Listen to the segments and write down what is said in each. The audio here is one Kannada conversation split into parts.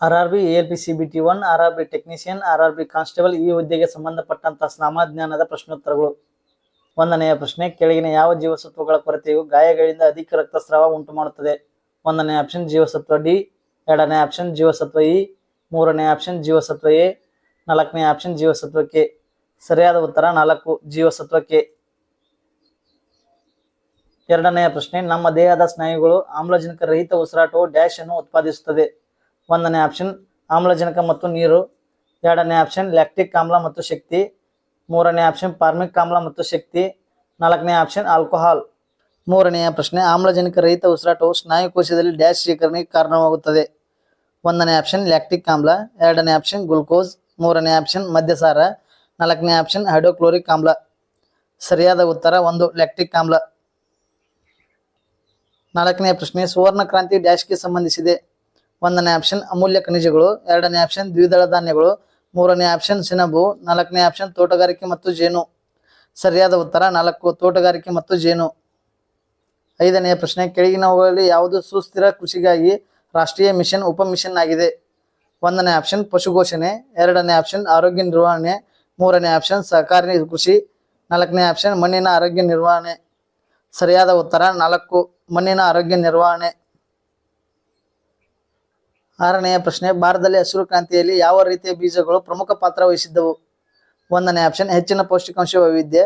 R R B L P, C B T one R R B technician R R B constable ಈ ಹುದ್ದೆಗೆ ಸಂಬಂಧಪಟ್ಟಂತಹ ಸ್ನಾಮಜ್ಞಾನದ ಪ್ರಶ್ನೋತ್ತರಗಳು. ಒಂದನೆಯ ಪ್ರಶ್ನೆ, ಕೆಳಗಿನ ಯಾವ ಜೀವಸತ್ವಗಳ ಕೊರತೆಯು ಗಾಯಗಳಿಂದ ಅಧಿಕ ರಕ್ತಸ್ರಾವ ಉಂಟು ಮಾಡುತ್ತದೆ ಒಂದನೇ ಆಪ್ಷನ್, ಜೀವಸತ್ವ ಡಿ. ಎರಡನೇ ಆಪ್ಷನ್, ಜೀವಸತ್ವ ಇ. ಮೂರನೇ ಆಪ್ಷನ್, ಜೀವಸತ್ವ ಎ. ನಾಲ್ಕನೇ ಆಪ್ಷನ್, ಜೀವಸತ್ವ ಕೆ. ಸರಿಯಾದ ಉತ್ತರ, ನಾಲ್ಕು, ಜೀವಸತ್ವ ಕೆ. ಎರಡನೆಯ ಪ್ರಶ್ನೆ, ನಮ್ಮ ದೇಹದ ಸ್ನಾಯುಗಳು ಆಮ್ಲಜನಕ ರಹಿತ ಉಸಿರಾಟವು ಡ್ಯಾಶ್ ಅನ್ನು ಉತ್ಪಾದಿಸುತ್ತದೆ. ಒಂದನೇ ಆಪ್ಷನ್ ಆಮ್ಲಜನಕ ಮತ್ತು ನೀರು. ಎರಡನೇ ಆಪ್ಷನ್ ಲ್ಯಾಕ್ಟಿಕ್ ಆಮ್ಲ ಮತ್ತು ಶಕ್ತಿ. ಮೂರನೇ ಆಪ್ಷನ್ ಪಾರ್ಮಿಕ್ ಆಮ್ಲ ಮತ್ತು ಶಕ್ತಿ. ನಾಲ್ಕನೇ ಆಪ್ಷನ್ ಆಲ್ಕೋಹಾಲ್ ಮೂರನೆಯ ಪ್ರಶ್ನೆ, ಆಮ್ಲಜನಕ ರಹಿತ ಉಸಿರಾಟವು ಸ್ನಾಯು ಕೋಶದಲ್ಲಿ ಡ್ಯಾಶ್ ಶೇಖರಣೆಗೆ ಕಾರಣವಾಗುತ್ತದೆ. ಒಂದನೇ ಆಪ್ಷನ್ ಲ್ಯಾಕ್ಟಿಕ್ ಆಮ್ಲ. ಎರಡನೇ ಆಪ್ಷನ್ ಗ್ಲುಕೋಸ್ ಮೂರನೇ ಆಪ್ಷನ್ ಮದ್ಯಸಾರ. ನಾಲ್ಕನೇ ಆಪ್ಷನ್ ಹೈಡ್ರೋಕ್ಲೋರಿಕ್ ಆಮ್ಲ. ಸರಿಯಾದ ಉತ್ತರ ಒಂದು ಲ್ಯಾಕ್ಟಿಕ್ ಆಮ್ಲ. ನಾಲ್ಕನೇ ಪ್ರಶ್ನೆ ಸುವರ್ಣ ಕ್ರಾಂತಿ ಡ್ಯಾಶ್ಗೆ ಸಂಬಂಧಿಸಿದೆ. ಒಂದನೇ ಆಪ್ಷನ್ ಅಮೂಲ್ಯ ಖನಿಜಗಳು, ಎರಡನೇ ಆಪ್ಷನ್ ದ್ವಿದಳ ಧಾನ್ಯಗಳು, ಮೂರನೇ ಆಪ್ಷನ್ ಸೆಣಬು ನಾಲ್ಕನೇ ಆಪ್ಷನ್ ತೋಟಗಾರಿಕೆ ಮತ್ತು ಜೇನು. ಸರಿಯಾದ ಉತ್ತರ, ನಾಲ್ಕು, ತೋಟಗಾರಿಕೆ ಮತ್ತು ಜೇನು. ಐದನೆಯ ಪ್ರಶ್ನೆ, ಕೆಳಗಿನವುಗಳಲ್ಲಿ ಯಾವುದು ಸುಸ್ಥಿರ ಕೃಷಿಗಾಗಿ ರಾಷ್ಟ್ರೀಯ ಮಿಷನ್ ಉಪ ಮಿಷನ್ ಆಗಿದೆ? ಒಂದನೇ ಆಪ್ಷನ್ ಪಶುಘೋಷಣೆ, ಎರಡನೇ ಆಪ್ಷನ್ ಆರೋಗ್ಯ ನಿರ್ವಹಣೆ, ಮೂರನೇ ಆಪ್ಷನ್ ಸಹಕಾರಿ ಕೃಷಿ, ನಾಲ್ಕನೇ ಆಪ್ಷನ್ ಮಣ್ಣಿನ ಆರೋಗ್ಯ ನಿರ್ವಹಣೆ. ಸರಿಯಾದ ಉತ್ತರ, ನಾಲ್ಕು, ಮಣ್ಣಿನ ಆರೋಗ್ಯ ನಿರ್ವಹಣೆ. ಆರನೆಯ ಪ್ರಶ್ನೆ, ಭಾರತದಲ್ಲಿ ಹಸಿರು ಕ್ರಾಂತಿಯಲ್ಲಿ ಯಾವ ರೀತಿಯ ಬೀಜಗಳು ಪ್ರಮುಖ ಪಾತ್ರ ವಹಿಸಿದ್ದವು? ಒಂದನೇ ಆಪ್ಷನ್ ಹೆಚ್ಚಿನ ಪೌಷ್ಟಿಕಾಂಶ ವೈವಿಧ್ಯ.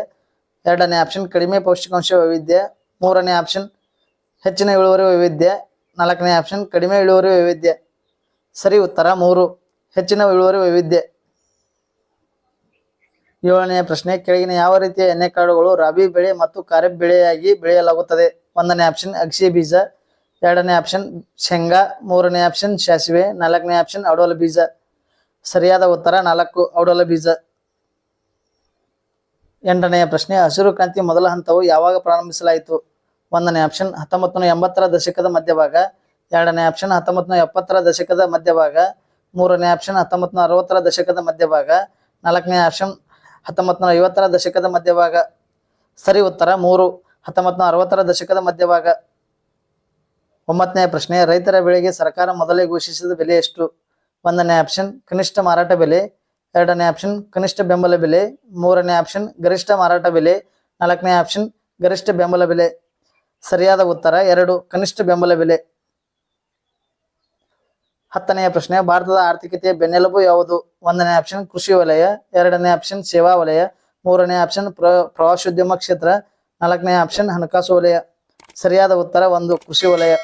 ಎರಡನೇ ಆಪ್ಷನ್ ಕಡಿಮೆ ಪೌಷ್ಟಿಕಾಂಶ ವೈವಿಧ್ಯ. ಮೂರನೇ ಆಪ್ಷನ್ ಹೆಚ್ಚಿನ ಇಳುವರಿ ವೈವಿಧ್ಯ. ನಾಲ್ಕನೇ ಆಪ್ಷನ್ ಕಡಿಮೆ ಇಳುವರಿ ವೈವಿಧ್ಯ. ಸರಿ ಉತ್ತರ ಮೂರು, ಹೆಚ್ಚಿನ ಇಳುವರಿ ವೈವಿಧ್ಯ. ಏಳನೆಯ ಪ್ರಶ್ನೆ, ಕೆಳಗಿನ ಯಾವ ರೀತಿಯ ಎಣ್ಣೆಕಾಳುಗಳು ರಾಬಿ ಬೆಳೆ ಮತ್ತು ಖಾರಿಫ್ ಬೆಳೆಯಾಗಿ ಬೆಳೆಯಲಾಗುತ್ತದೆ? ಒಂದನೇ ಆಪ್ಷನ್ ಅಗ್ಸಿ ಬೀಜ. ಎರಡನೇ ಆಪ್ಷನ್ ಶೇಂಗಾ. ಮೂರನೇ ಆಪ್ಷನ್ ಸಾಸಿವೆ. ನಾಲ್ಕನೇ ಆಪ್ಷನ್ ಔಡೋಲ ಬೀಜ. ಸರಿಯಾದ ಉತ್ತರ, ನಾಲ್ಕು ಔಡೋಲ ಬೀಜ. ಎಂಟನೆಯ ಪ್ರಶ್ನೆ, ಹಸಿರು ಕ್ರಾಂತಿ ಮೊದಲ ಹಂತವು ಯಾವಾಗ ಪ್ರಾರಂಭಿಸಲಾಯಿತು? ಒಂದನೇ ಆಪ್ಷನ್ ಹತ್ತೊಂಬತ್ತು ಎಂಬತ್ತರ ದಶಕದ ಮಧ್ಯಭಾಗ. ಎರಡನೇ ಆಪ್ಷನ್ ಹತ್ತೊಂಬತ್ತು ಎಪ್ಪತ್ತರ ದಶಕದ ಮಧ್ಯಭಾಗ. ಮೂರನೇ ಆಪ್ಷನ್ ಹತ್ತೊಂಬತ್ತು ಅರವತ್ತರ ದಶಕದ ಮಧ್ಯಭಾಗ. ನಾಲ್ಕನೇ ಆಪ್ಷನ್ ಹತ್ತೊಂಬತ್ತು ಐವತ್ತರ ದಶಕದ ಮಧ್ಯಭಾಗ. ಸರಿ ಉತ್ತರ, ಮೂರು ಹತ್ತೊಂಬತ್ತು ಅರವತ್ತರ ದಶಕದ ಮಧ್ಯಭಾಗ. ಒಂಬತ್ತನೇ ಪ್ರಶ್ನೆ, ರೈತರ ಬೆಳೆಗೆ ಸರ್ಕಾರ ಮೊದಲೇ ಘೋಷಿಸಿದ ಬೆಲೆ ಎಷ್ಟು? ಒಂದನೇ ಆಪ್ಷನ್, ಕನಿಷ್ಠ ಮಾರಾಟ ಬೆಲೆ. ಎರಡನೇ ಆಪ್ಷನ್, ಕನಿಷ್ಠ ಬೆಂಬಲ ಬೆಲೆ. ಮೂರನೇ ಆಪ್ಷನ್, ಗರಿಷ್ಠ ಮಾರಾಟ ಬೆಲೆ. ನಾಲ್ಕನೇ ಆಪ್ಷನ್, ಗರಿಷ್ಠ ಬೆಂಬಲ ಬೆಲೆ. ಸರಿಯಾದ ಉತ್ತರ, ಎರಡು, ಕನಿಷ್ಠ ಬೆಂಬಲ ಬೆಲೆ. ಹತ್ತನೆಯ ಪ್ರಶ್ನೆ, ಭಾರತದ ಆರ್ಥಿಕತೆಯ ಬೆನ್ನೆಲುಬು ಯಾವುದು? ಒಂದನೇ ಆಪ್ಷನ್, ಕೃಷಿ ವಲಯ. ಎರಡನೇ ಆಪ್ಷನ್, ಸೇವಾ ವಲಯ. ಮೂರನೇ ಆಪ್ಷನ್, ಪ್ರ, ಪ್ರವಾಸೋದ್ಯಮ ಕ್ಷೇತ್ರ. ನಾಲ್ಕನೇ ಆಪ್ಷನ್, ಹಣಕಾಸು ವಲಯ. ಸರಿಯಾದ ಉತ್ತರ, ಒಂದು, ಕೃಷಿ ವಲಯ.